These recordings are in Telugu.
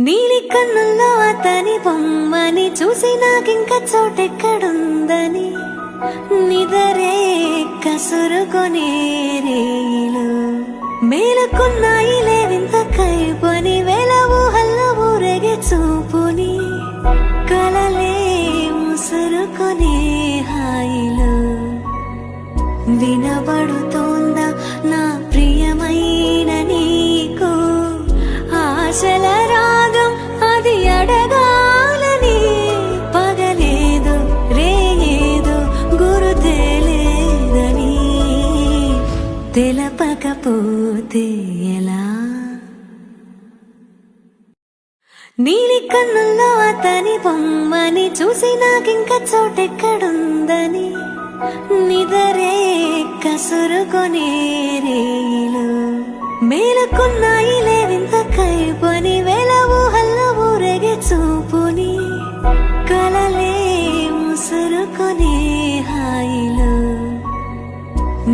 నీలి కన్నుల్లో అతని బొమ్మని చూసి నాకింక చోటెక్కడుందని నిదరే కసురుకొనే రేలు మేలుకున్నాయి లేవింత కైపని వేల ఊహల్లో ఊరేగే చూపుని కలలే ముసురుకొనే హాయిలు. వినబడుతోందా నా తెలపకపోతే ఎలా? నీలి కన్నుల్లో అతని బొమ్మని చూసి నాకింక చోటెక్కడుందని నిదరే కసురుకొనే రేలు మేలుకున్నాయి లేవింత కైపని వేల ఊహల్లో ఊరేగే చూపుని కలలే ముసురుకొనే హాయిలు.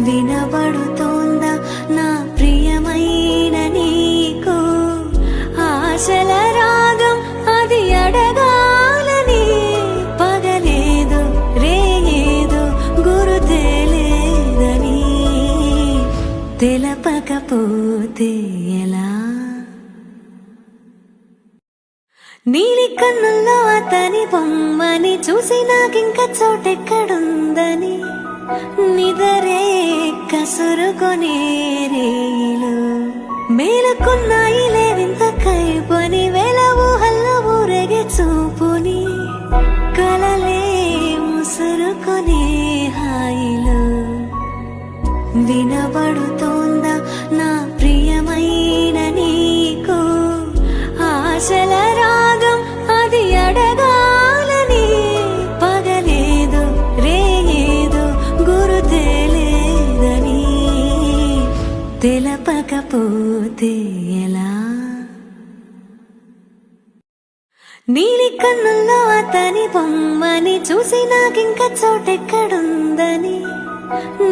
వినబడుతో తెలపకపోతే ఎలా? నీలి కన్నుల్లో అతని బొమ్మని చూసి నాకింక చోటెక్కడుందని నిదరే కసురుకొనే రేలు మేలుకున్నాయి లేవింత కైపని వేల ఊహల్లో ఊరేగే చూపుని కలలే ముసురుకొనే హాయిలు. వినబడు తెలపకపోతే ఎలా? నీలి కన్నుల్లో అతని బొమ్మని చూసి నాకింక చోటెక్కడుందని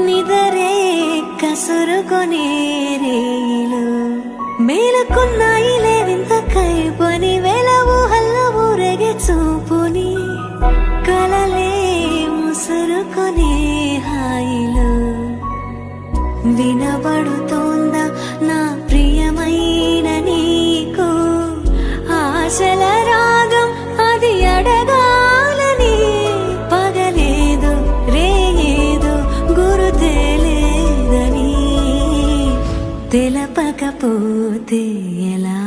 నిదరే కసురుకొనే రేలు. మేలుకున్నాయి తెలపకపోతే ఎలా?